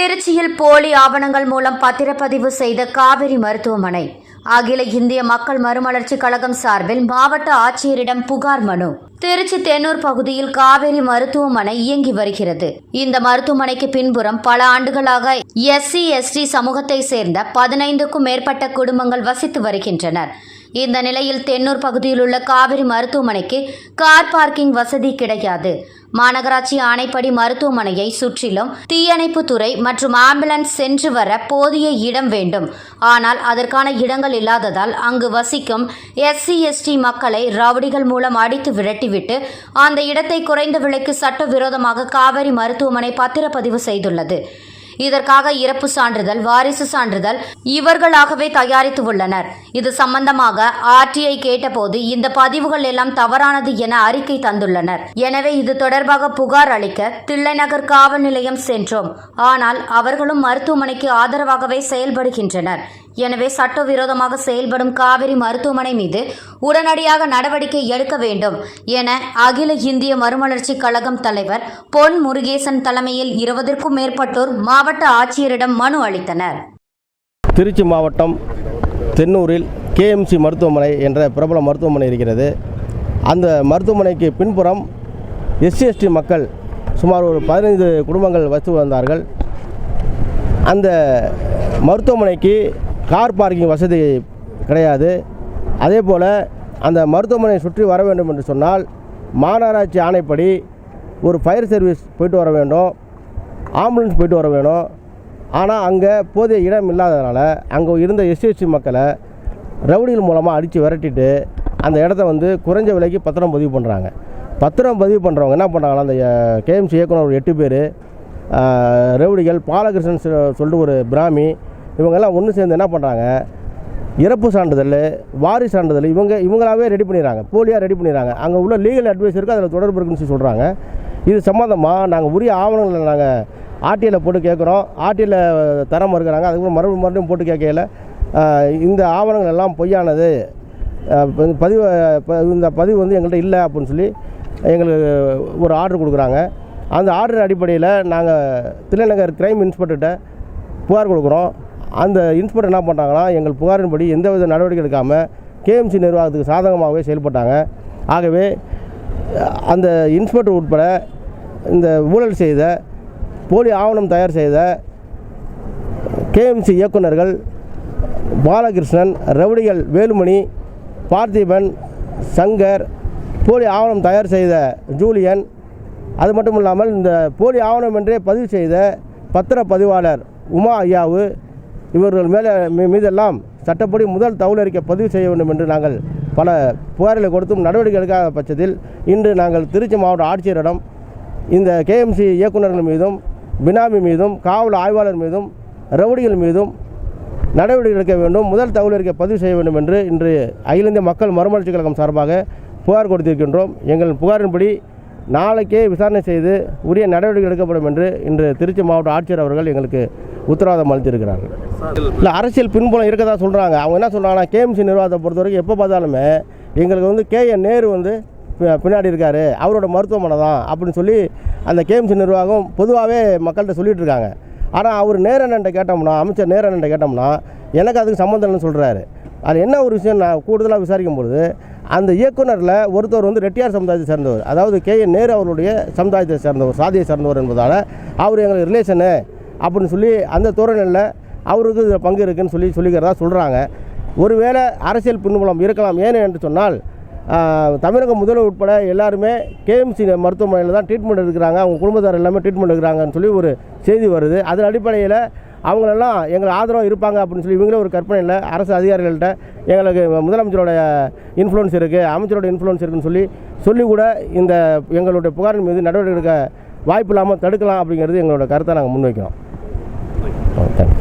திருச்சியில் போலி ஆவணங்கள் மூலம் பத்திரப்பதிவு செய்த காவிரி மருத்துவமனை. அகில இந்திய மக்கள் மறுமலர்ச்சி கழகம் சார்பில் மாவட்ட ஆட்சியரிடம் புகார் மனு. திருச்சி தென்னூர் பகுதியில் காவேரி மருத்துவமனை இயங்கி வருகிறது. இந்த மருத்துவமனைக்கு பின்புறம் பல ஆண்டுகளாக எஸ்சி எஸ்டி சமூகத்தை சேர்ந்த பதினைந்துக்கும் மேற்பட்ட குடும்பங்கள் வசித்து வருகின்றனர். இந்த நிலையில் தென்னூர் பகுதியில் உள்ள காவிரி மருத்துவமனைக்கு கார் பார்க்கிங் வசதி கிடையாது. மாநகராட்சி ஆணைப்படி மருத்துவமனையை சுற்றிலும் தீயணைப்புத்துறை மற்றும் ஆம்புலன்ஸ் சென்று வர போதிய இடம் வேண்டும். ஆனால் அதற்கான இடங்கள் இல்லாததால் அங்கு வசிக்கும் எஸ்சி எஸ்டி மக்களை ரவுடிகள் மூலம் அடித்து விரட்டிவிட்டு அந்த இடத்தை குறைந்த விலைக்கு சட்டவிரோதமாக காவிரி மருத்துவமனை பத்திரப்பதிவு செய்துள்ளது. இதற்காக இறப்பு சான்றிதழ் வாரிசு சான்றிதழ் இவர்களாகவே தயாரித்து உள்ளனர். இது சம்பந்தமாக ஆர்டிஐ கேட்டபோது இந்த பதிவுகள் எல்லாம் தவறானது என அறிக்கை தந்துள்ளனர். எனவே இது தொடர்பாக புகார் அளிக்க தில்லைநகர் காவல் நிலையம் சென்றோம். ஆனால் அவர்களும் மருத்துவமனைக்கு ஆதரவாகவே செயல்படுகின்றனர். எனவே சட்டவிரோதமாக செயல்படும் காவிரி மருத்துவமனை மீது உடனடியாக நடவடிக்கை எடுக்க வேண்டும் என அகில இந்திய மறுமலர்ச்சி கழகம் தலைவர் பொன் முருகேசன் தலைமையில் இருபதற்கும் மேற்பட்டோர் மாவட்ட ஆட்சியரிடம் மனு அளித்தனர். திருச்சி மாவட்டம் தென்னூரில் கேஎம்சி மருத்துவமனை என்ற பிரபல மருத்துவமனை இருக்கிறது. அந்த மருத்துவமனைக்கு பின்புறம் எஸ்சி எஸ்டி மக்கள் சுமார் ஒரு பதினைந்து குடும்பங்கள் வசித்து வந்தார்கள். அந்த மருத்துவமனைக்கு கார் பார்க்கிங் வசதி கிடையாது. அதே போல் அந்த மருத்துவமனையை சுற்றி வர வேண்டும் என்று சொன்னால் மாநகராட்சி ஆணைப்படி ஒரு ஃபயர் சர்வீஸ் போயிட்டு வர வேண்டும். ஆம்புலன்ஸ் போயிட்டு வர வேணும். ஆனால் அங்கே போதிய இடம் இல்லாததுனால அங்கே இருந்த எஸ்சிஎஸ்டி மக்களை ரவுடிகள் மூலமாக அடித்து விரட்டிட்டு அந்த இடத்த வந்து குறைஞ்ச விலைக்கு பத்திரம் பதிவு பண்ணுறாங்க பத்திரம் பதிவு பண்ணுறவங்க என்ன பண்ணுறாங்கன்னா அந்த கேஎம்சி இயக்குனர் ஒரு எட்டு பேர். ரவுடிகள் பாலகிருஷ்ணன் சொல்லிட்டு ஒரு பிராமி இவங்கெல்லாம் ஒன்று சேர்ந்து என்ன பண்ணுறாங்க இறப்பு சான்றிதழ் வாரி சான்றிதழ் இவங்க இவங்களாவே ரெடி பண்ணிடுறாங்க. போலியாக ரெடி பண்ணிடுறாங்க. அங்கே உள்ள லீகல் அட்வைஸருக்கு அதில் தொடர்பு இருக்குன்னு சொல்லி சொல்கிறாங்க இது சம்மந்தமாக நாங்கள் உரிய ஆவணங்களை நாங்கள் ஆர்டிஐயில் போட்டு கேட்குறோம் ஆர்டிஐயில் தர இருக்கிறாங்க அதுக்கப்புறம் மறுபடியும் மறுபடியும் போட்டு கேட்கல. இந்த ஆவணங்கள் எல்லாம் பொய்யானது. பதிவு ப- இந்த பதிவு வந்து எங்கள்கிட்ட இல்லை அப்படின்னு சொல்லி எங்களுக்கு ஒரு ஆர்டர் கொடுக்குறாங்க. அந்த ஆர்டர் அடிப்படையில் நாங்கள் தில்லைநகர் கிரைம் இன்ஸ்பெக்டர்கிட்ட புகார் கொடுக்குறோம். அந்த இன்ஸ்பெக்டர் என்ன பண்ணுறாங்கன்னா எங்கள் புகாரின்படி எந்தவித நடவடிக்கை எடுக்காமல் கேஎம்சி நிர்வாகத்துக்கு சாதகமாகவே செயல்பட்டாங்க. ஆகவே அந்த இன்ஸ்பெக்டர் உட்பட இந்த ஊழல் செய்த போலி ஆவணம் தயார் செய்த கேஎம்சி இயக்குனர்கள் பாலகிருஷ்ணன் ரவுடிகள் வேலுமணி பார்த்திபன் சங்கர் போலி ஆவணம் தயார் செய்த ஜூலியன் அது மட்டும் இல்லாமல் இந்த போலி ஆவணம் என்றே பதிவு செய்த பத்திர பதிவாளர் உமா ஐயாவு இவர்கள் மேலே மீதெல்லாம் சட்டப்படி முதல் தகவல் அறிக்கை பதிவு செய்ய வேண்டும் என்று நாங்கள் பல புகார்களை கொடுத்தும் நடவடிக்கை எடுக்காத பட்சத்தில் இன்று நாங்கள் திருச்சி மாவட்ட ஆட்சியரிடம் இந்த கேஎம்சி இயக்குநர்கள் மீதும் பினாமி மீதும் காவல் ஆய்வாளர் மீதும் ரவுடிகள் மீதும் நடவடிக்கை எடுக்க வேண்டும் முதல் தகவல் அறிக்கை பதிவு செய்ய வேண்டும் என்று இன்று அகில இந்திய மக்கள் மறுமலர்ச்சி கழகம் சார்பாக புகார் கொடுத்திருக்கின்றோம். எங்கள் புகாரின்படி நாளைக்கே விசாரணை செய்து உரிய நடவடிக்கை எடுக்கப்படும் என்று இன்று திருச்சி மாவட்ட ஆட்சியர் அவர்கள் எங்களுக்கு உத்தரவாதம் அளித்திருக்கிறார்கள். இல்லை அரசியல் பின்புலம் இருக்கதா சொல்கிறாங்க அவங்க என்ன சொல்கிறாங்கன்னா கேஎம்சி நிர்வாகத்தை பொறுத்த வரைக்கும் எப்போ பார்த்தாலுமே எங்களுக்கு வந்து கே என் நேரு வந்து பின்னாடி இருக்கார். அவரோட மருத்துவமனை தான் அப்படின்னு சொல்லி அந்த கேஎம்சி நிர்வாகம் பொதுவாகவே மக்கள்கிட்ட சொல்லிட்டு இருக்காங்க. ஆனால் அவர் நேரண்ணன்ட்ட கேட்டோம்னா அமைச்சர் நேரண்ணன்ட்ட கேட்டோம்னா எனக்கு அதுக்கு சம்மந்தம் இல்லைன்னு சொல்கிறாரு அது என்ன ஒரு விஷயம் நான் கூடுதலாக விசாரிக்கும் பொழுது அந்த இயக்குனரில் ஒருத்தர் வந்து ரெட்டியார் சமுதாயத்தை சேர்ந்தவர். அதாவது கே. என். நேரு அவருடைய சமுதாயத்தை சேர்ந்தவர் சாதியை சேர்ந்தவர் என்பதால் அவர் எங்களுக்கு ரிலேஷனு அப்படின்னு சொல்லி அந்த தோரணையில் அவருக்கு இதில் பங்கு இருக்குதுன்னு சொல்லி சொல்லிக்கிறதா சொல்கிறாங்க ஒருவேளை அரசியல் பின்புலம் இருக்கலாம். ஏன் என்று சொன்னால் தமிழக முதல்வர் உட்பட எல்லாருமே கேஎம்சி மருத்துவமனையில் தான் ட்ரீட்மெண்ட் எடுக்கிறாங்க. அவங்க குடும்பத்தார் எல்லாமே ட்ரீட்மெண்ட் எடுக்கிறாங்கன்னு சொல்லி ஒரு செய்தி வருது. அதன் அடிப்படையில் அவங்களெல்லாம் எங்களுக்கு ஆதரவாக இருப்பாங்க அப்படின்னு சொல்லி இவங்களே ஒரு கற்பனை இல்லை. அரசு அதிகாரிகள்கிட்ட எங்களுக்கு முதலமைச்சரோட இன்ஃப்ளூன்ஸ் இருக்குது அமைச்சரோட இன்ஃப்ளூன்ஸ் இருக்குன்னு சொல்லி சொல்லி கூட இந்த எங்களுடைய புகாரின் மீது நடவடிக்கை எடுக்க வாய்ப்பு இல்லாமல் தடுக்கலாம் அப்படிங்கிறது எங்களோட கருத்தை நாங்கள் முன்வைக்கிறோம். தேங்க்ஸ்